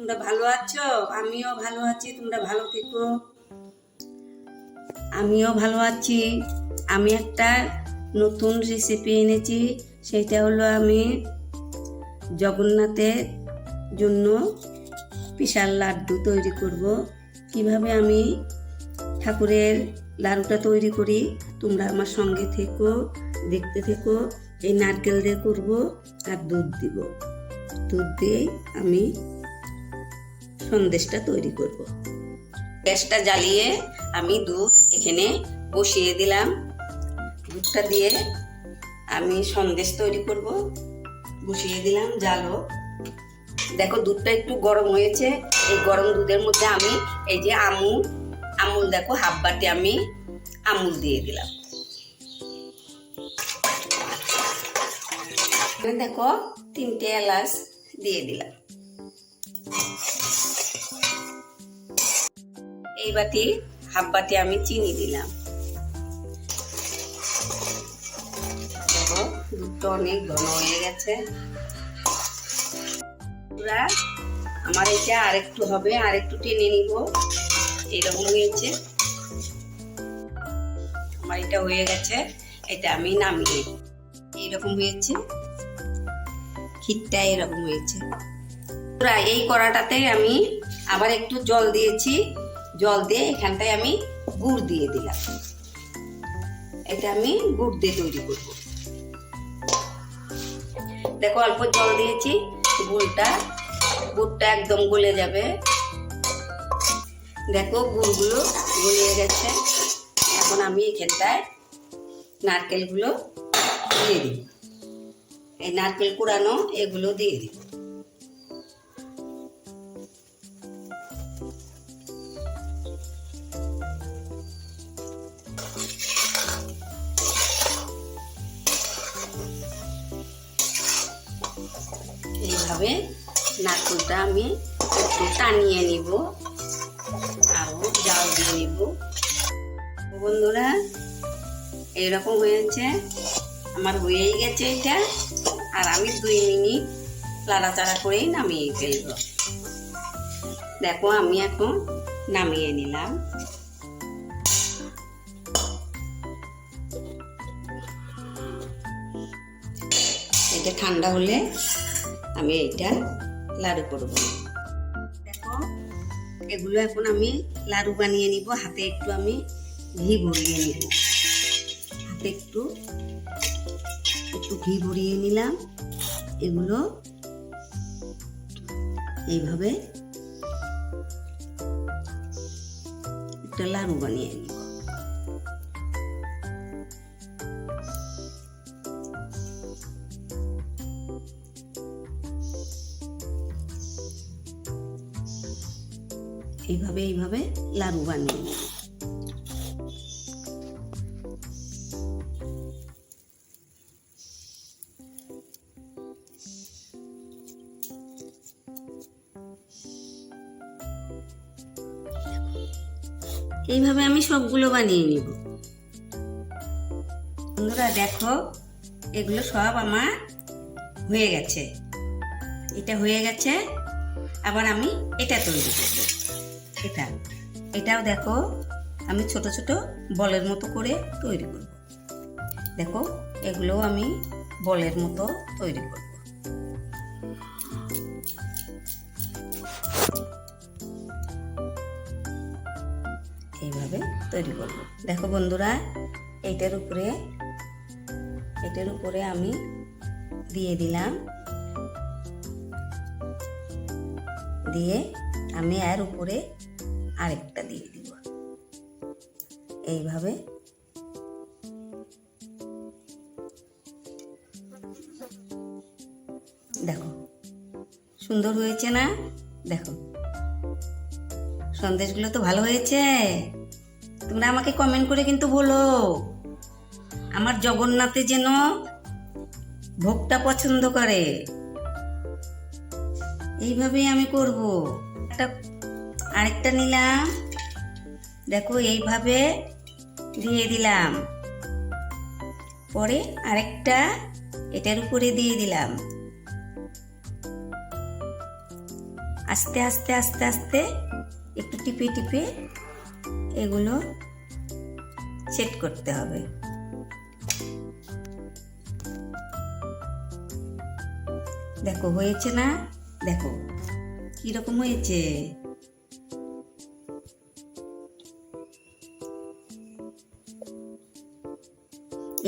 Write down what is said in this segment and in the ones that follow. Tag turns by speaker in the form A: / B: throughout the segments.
A: তোমরা ভালো আছো? আমিও ভালো আছি, তোমরা ভালো থেকো। আমিও ভালো আছি। আমি একটা নতুন রেসিপি এনেছি, সেটা হলো আমি জগন্নাথের জন্য বিশাল লাড্ডু তৈরি করব। কীভাবে আমি ঠাকুরের লাড়ুটা তৈরি করি, তোমরা আমার সঙ্গে থেকো, দেখতে থেকো। এই নারকেল দিয়ে করব আর দুধ দিব। দুধ দিয়েই আমি সন্দেশটা তৈরি করব। গ্যাসটা জ্বালিয়ে আমি দুধ এখানে বসিয়ে দিলাম। দুধটা দিয়ে আমি সন্দেশ তৈরি করব। বসিয়ে দিলাম জালো দেখো, দুধটা একটু গরম হয়েছে। এই গরম দুধের মধ্যে আমি এই যে আমুল আমুল দেখো, হাফ বাটি আমি আমুল দিয়ে দিলাম। দেখো, তিনটে এলাচ দিয়ে দিলাম। এই বাটি হাফ বাটি আমি চিনি দিলাম। দুধটা অনেক ঘন হয়ে গেছে। আমার এটা আরেকটু হবে, আরেকটু টেনে নিব। এরকম হয়েছে। আমার এটা হয়ে গেছে, এটা আমি নামিয়ে এইরকম হয়েছে। ক্ষীরটা এরকম হয়েছে। এই কড়াটাতে আমি আবার একটু জল দিয়েছি। জল দিয়ে এখানটায় আমি গুড় দিয়ে দিলাম। এটা আমি গুড় দিয়ে তৈরি করব। দেখো, অল্প জল দিয়েছি, গুড়টা গুড়টা একদম গলে যাবে। দেখো, গুড়গুলো গলিয়ে গেছে। এখন আমি এখানটায় নারকেলগুলো দিয়ে দিই এই নারকেল কুড়ানো, এগুলো দিয়ে দিব। এইভাবে নারকেলটা আমি একটু টানিয়ে নিব আরও জাল দিয়ে নিব। বন্ধুরা, এইরকম হয়েছে। আমার হয়েই গেছে এটা। আর আমি দুই মিনিট লাড়াচাড়া করেই নামিয়ে ফেলব। দেখো, আমি এখন নামিয়ে নিলাম। এটা ঠান্ডা হলে আমি এইটা লাড়ু করব। দেখো, এগুলো এখন আমি লাড়ু বানিয়ে নিব। হাতে একটু আমি ঘি ভরিয়ে নিব। হাতে একটু একটু ঘি ভরিয়ে নিলাম। এগুলো এইভাবে একটা লাড়ু বানিয়ে নিব। এইভাবে এইভাবে লাড়ু বানিয়ে নিব। এইভাবে আমি সবগুলো বানিয়ে নিব। বন্ধুরা, দেখো, এগুলো সব আমার হয়ে গেছে। এটা হয়ে গেছে, আবার আমি এটা তৈরি করব। এটা এটাও দেখো, আমি ছোট ছোট বলের মতো করে তৈরি করব। দেখো এগুলো আমি বলের মতো তৈরি করব। এইভাবে তৈরি করব। দেখো বন্ধুরা, এইটার উপরে এটার উপরে আমি দিয়ে দিলাম। দিয়ে আমি এর উপরে আরেকটা দিয়ে দিব। এইভাবে। দেখো, সুন্দর হয়েছে না? দেখো। সন্দেশগুলো তো ভালো হয়েছে। তোমরা আমাকে কমেন্ট করে কিন্তু বলো। আমার জগন্নাথে যেন ভোগটা পছন্দ করে। এইভাবেই আমি করব। একটা আরেকটা নিলাম। দেখো, এইভাবে দিয়ে দিলাম। পরে আরেকটা এটার উপরে দিয়ে দিলাম। আস্তে আস্তে আস্তে আস্তে একটু টিপে টিপে এগুলো সেট করতে হবে। দেখো, হয়েছে না? দেখো, কীরকম হয়েছে?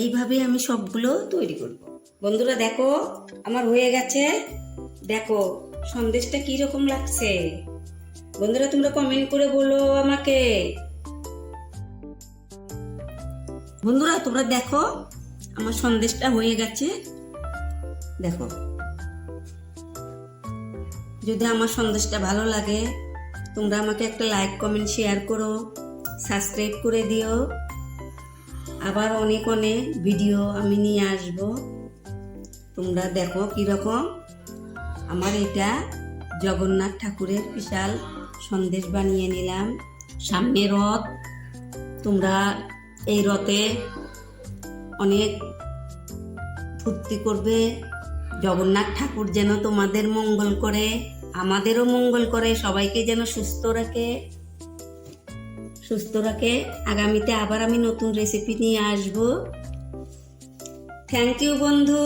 A: এইভাবে আমি সবগুলো তৈরি করব। বন্ধুরা দেখো, আমার হয়ে গেছে। দেখো, সন্দেশটা কি রকম লাগছে? বন্ধুরা, তোমরা কমেন্ট করে বলো আমাকে। বন্ধুরা, তোমরা দেখো, আমার সন্দেশটা হয়ে গেছে। দেখো। যদি আমার সন্দেশটা ভালো লাগে, তোমরা আমাকে একটা লাইক কমেন্ট শেয়ার করো। সাবস্ক্রাইব করে দিও। আবার অনেক অনেক ভিডিও আমি নিয়ে আসব। তোমরা দেখো কীরকম। আমার এটা জগন্নাথ ঠাকুরের বিশাল সন্দেশ বানিয়ে নিলাম। সামনে রথ। তোমরা এই রথে অনেক ফুর্তি করবে। জগন্নাথ ঠাকুর যেন তোমাদের মঙ্গল করে, আমাদেরও মঙ্গল করে, সবাইকে যেন সুস্থ রাখে। সুস্থ রাখে আগামীতে আবার আমি নতুন রেসিপি নিয়ে আসব। থ্যাংক ইউ বন্ধু।